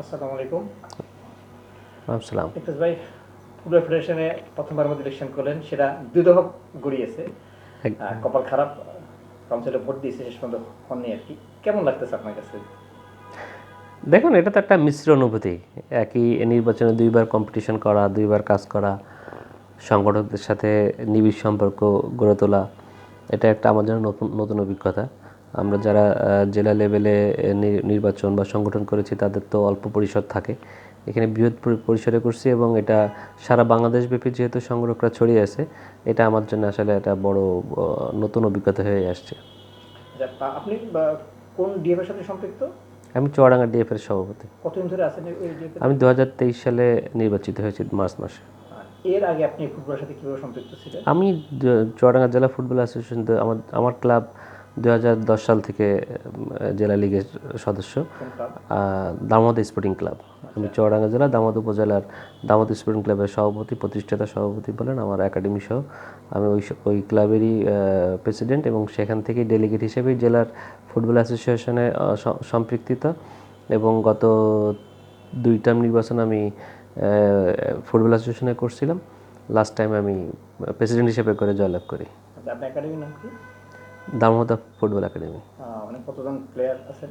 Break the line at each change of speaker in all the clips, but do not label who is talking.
আসসালামু আলাইকুম।
আসসালাম।
ইফতেজ ভাই ফুটবল ফেডারেশনে প্রথমবার মধ্যে ইলেকশন করলেন সেটা দশক গড়িয়েছে। কপাল খারাপ কাউন্সিলে ভোট দিয়েছে শেষ পর্যন্ত হননি আর কি। কেমন লাগতেছে আপনার কাছে?
দেখুন এটা তো একটা মিশ্র অনুভূতি। একই নির্বাচনে দুইবার কম্পিটিশন করা দুইবার কাজ করা সংগঠকদের সাথে নিবিড় সম্পর্ক গড়ে তোলা এটা একটা আমার জন্য নতুন নতুন অভিজ্ঞতা। আমরা যারা জেলা লেভেলে নির্বাচন বা সংগঠন করেছি তাদের তো অল্প পরিসর থাকে। এখানে বৃহৎ পরিসরে করছি এবং এটা সারা বাংলাদেশ ব্যাপী যেহেতু সংগ্রহকরা ছড়িয়ে আছে এটা আমার জন্য আসলে একটা বড় নতুন অভিজ্ঞতা হয়ে আসছে।
আপনি কোন ডিএফ এর সাথে সম্পৃক্ত?
আমি চুয়াডাঙ্গা ডিএফের সভাপতি।
কতদিন ধরে আছেন
আমি দু হাজার তেইশ সালে নির্বাচিত হয়েছি মার্চ মাসে।
এর আগে আপনি ফুটবলের সাথে কীভাবে সম্পৃক্ত ছিলেন?
আমি চুয়াডাঙ্গা জেলা ফুটবল অ্যাসোসিয়েশন আমার আমার ক্লাব দু হাজার দশ সাল থেকে জেলা লীগের সদস্য। Damod sporting club. আমি চুয়াডাঙ্গা জেলা দামোদ উপজেলার দামোদ স্পোর্টিং ক্লাবের সভাপতি, প্রতিষ্ঠাতা সভাপতি বলেন আমার একাডেমি সহ। আমি ওই ওই ক্লাবেরই প্রেসিডেন্ট এবং সেখান থেকেই ডেলিগেট হিসেবেই জেলার ফুটবল অ্যাসোসিয়েশনে সম্পৃক্তিত এবং গত দুই টার্ম নির্বাচন আমি ফুটবল অ্যাসোসিয়েশনে করছিলাম। লাস্ট টাইম আমি প্রেসিডেন্ট হিসেবে করে জয়লাভ করি।
আচ্ছা আপনার একাডেমির নাম কি?
Damoda football academy.
মানে কতজন প্লেয়ার আছেন?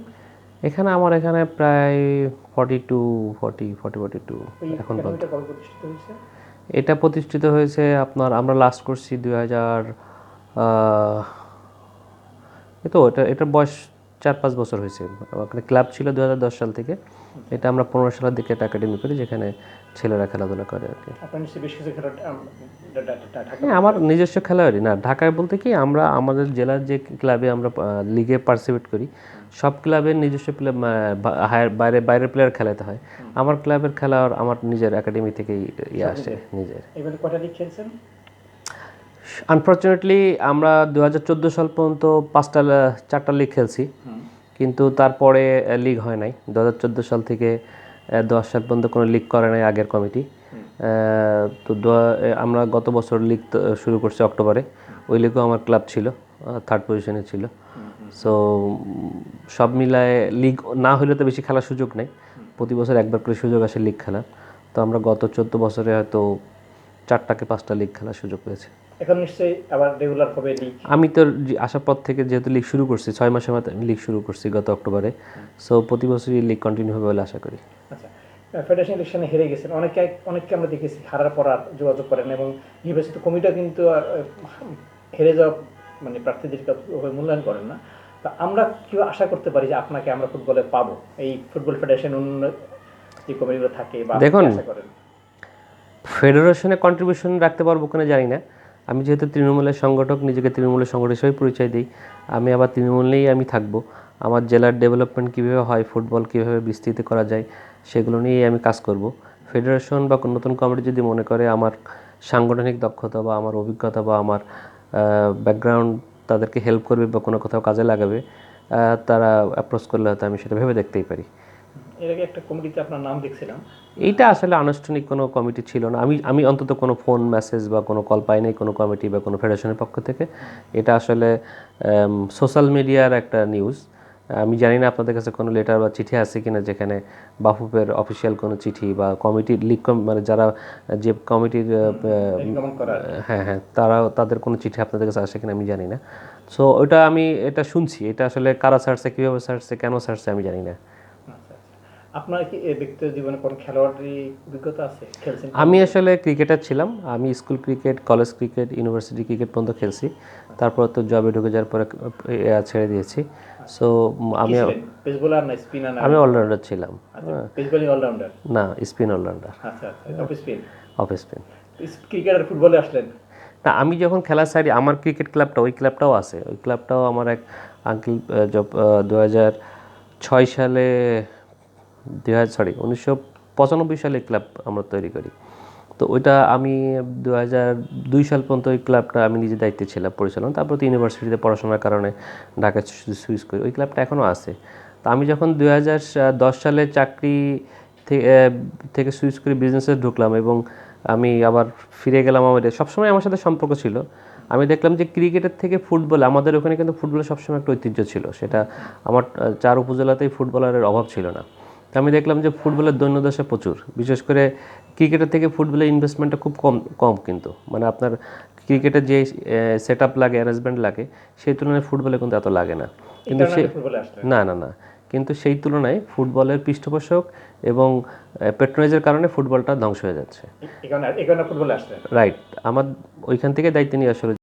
এখানে আমার এখানে প্রায় forty two forty forty forty two এখন এটা প্রতিষ্ঠিত হয়েছে আপনার আমরা লাস্ট করছি দুই হাজার তো এটা এটার বয়স চার পাঁচ বছর হয়েছে। ওখানে ক্লাব ছিল দু হাজার দশ সাল থেকে। এটা আমরা পনেরো সালের দিকে একটা একাডেমি করি যেখানে ছেলেরা খেলাধুলা করে আর কি। হ্যাঁ আমার নিজস্ব খেলোয়াড়ই। না ঢাকায় বলতে কি আমরা আমাদের জেলার যে ক্লাবে আমরা লিগে পার্টিসিপেট করি সব ক্লাবের নিজস্ব প্লেয়ার বাইরে বাইরের প্লেয়ার খেলাতে হয়। আমার ক্লাবের খেলোয়াড় আমার নিজের একাডেমি থেকেই ইয়ে আসে নিজের।
খেলছেন?
আনফর্চুনেটলি আমরা দু হাজার চোদ্দ সাল পর্যন্ত পাঁচটা চারটা লিগ খেলছি। কিন্তু তারপরে লিগ হয় নাই। দু হাজার চোদ্দ সাল থেকে দশ সাল পর্যন্ত কোনো লিগ করে নাই আগের কমিটি তো আমরা গত বছর লিগ শুরু করছি অক্টোবরে। ওই লিগও আমার ক্লাব ছিল থার্ড পজিশনে ছিল। সো সব মিলায় লিগ না হলে তো বেশি খেলার সুযোগ নেই। প্রতি বছর একবার করে সুযোগ আসে লিগ খেলার। তো আমরা গত চোদ্দ বছরে হয়তো চারটাকে পাঁচটা লিগ খেলার সুযোগ পেয়েছি।
এখন নিশ্চয়ই আবার রেগুলার হবে লিগ
আমি তো আসার পর থেকে যেহেতু লিগ শুরু করছি ছয় মাসের আমি লিগ শুরু করছি গত অক্টোবরে। সো প্রতি বছরই লিগ কন্টিনিউ হবে বলে আশা করি।
আচ্ছা ফেডারেশন ইলেকশনে হেরে গেছেন। অনেকে অনেককে আমরা দেখেছি হারার পর আর যোগাযোগ করেন এবং নির্বাচিত কমিটিও কিন্তু আর, হেরে যাওয়া মানে প্রার্থীদের মূল্যায়ন করেন না। তা আমরা কি আশা করতে পারি যে আপনাকে আমরা ফুটবলে পাবো? এই ফুটবল ফেডারেশন অন্য যে কমিটিগুলো থাকে বা
দেখুন,
আশা করেন?
ফেডারেশনে কন্ট্রিবিউশন রাখতে পারব কিনা জানি না। আমি যেহেতু তৃণমূলের সংগঠক, নিজেকে তৃণমূলের সংগঠক হিসেবে পরিচয় দিই। আমি আবার তৃণমূলেই আমি থাকব। আমার জেলার ডেভেলপমেন্ট কীভাবে হয় ফুটবল কীভাবে বিস্তৃত করা যায়, সেগুলো নিয়েই আমি কাজ করব। ফেডারেশন বা কোনো নতুন কমিটি যদি মনে করে আমার সাংগঠনিক দক্ষতা বা আমার অভিজ্ঞতা বা আমার ব্যাকগ্রাউন্ড তাদেরকে হেল্প করবে বা কোনো কোথাও কাজে লাগাবে তারা অ্যাপ্রোচ করলে হয়তো আমি সেটা ভেবে দেখতেই পারি।
এর আগে একটা কমিটিতে আপনার নাম দেখছিলাম।
এইটা আসলে আনুষ্ঠানিক কোনো কমিটি ছিল না। আমি আমি অন্তত কোনো ফোন মেসেজ বা কোনো কল পাই নাই কোনো কমিটি বা কোনো ফেডারেশনের পক্ষ থেকে। এটা আসলে সোশ্যাল মিডিয়ার একটা নিউজ। আমি জানি না আপনাদের কাছে কোনো লেটার বা চিঠি আছে কিনা যেখানে বাফুপের অফিসিয়াল কোনো চিঠি বা কমিটির লিগ মানে যারা যে কমিটির হ্যাঁ হ্যাঁ তারাও তাদের কোনো চিঠি আপনাদের কাছে আসে কিনা আমি জানি না। সো ওটা আমি এটা শুনছি। এটা আসলে কারা ছাড়ছে কীভাবে ছাড়ছে কেন ছাড়ছে আমি জানি না।
আপনার কি ব্যক্তিগত জীবনে কোনো খেলোয়াড়ি অভিজ্ঞতা আছে? খেলছেন
আমি আসলে ক্রিকেটার ছিলাম। আমি school cricket college cricket university cricket পর্যন্ত খেলছি। তারপর তো জবে ঢুকে যাওয়ার পরে ছেড়ে দিয়েছি। সো আমি
পেস বোলার না স্পিনার
আমি অলরাউন্ডার ছিলাম।
পেস বোলিং অলরাউন্ডার
না স্পিন অলরাউন্ডার
আচ্ছা আচ্ছা off spin
off spin
cricketer ফুটবলে আসলেন?
না আমি যখন খেলা সাইডে আমার ক্রিকেট ক্লাবটা ওই ক্লাবটাও আছে। ওই ক্লাবটাও আমার এক আঙ্কেল দু হাজার ছয় সালে দুই হাজার সরি উনিশশো পঁচানব্বই সালে ক্লাব আমরা তৈরি করি। তো ওইটা আমি দু হাজার দুই সাল পর্যন্ত ওই ক্লাবটা আমি নিজে দায়িত্বে ছিলাম পরিচালনা। তারপর তো ইউনিভার্সিটিতে পড়াশোনার কারণে ঢাকা সুইচ করি। ওই ক্লাবটা এখনও আছে। তো আমি যখন দু হাজার দশ সালে চাকরি থেকে সুইচ করে বিজনেসে ঢুকলাম এবং আমি আবার ফিরে গেলাম আমাদের, সবসময় আমার সাথে সম্পর্ক ছিল। আমি দেখলাম যে ক্রিকেটের থেকে ফুটবল, আমাদের ওখানে কিন্তু ফুটবলের সবসময় একটা ঐতিহ্য ছিল। সেটা আমার, চার উপজেলাতেই ফুটবলারের অভাব ছিল না। তা আমি দেখলাম যে ফুটবলের দৈন্যদশা প্রচুর। বিশেষ করে ক্রিকেটের থেকে ফুটবলের ইনভেস্টমেন্টটা খুব কম কম কিন্তু। মানে আপনার ক্রিকেটের যে সেট আপ লাগে অ্যারেঞ্জমেন্ট লাগে সেই তুলনায় ফুটবলে কিন্তু এত লাগে না। কিন্তু সে না না না। কিন্তু সেই তুলনায় ফুটবলের পৃষ্ঠপোষক এবং পেট্রোনাইজের কারণে ফুটবলটা ধ্বংস হয়ে যাচ্ছে। রাইট আমার ওইখান থেকে দায়িত্ব নিয়ে আসলে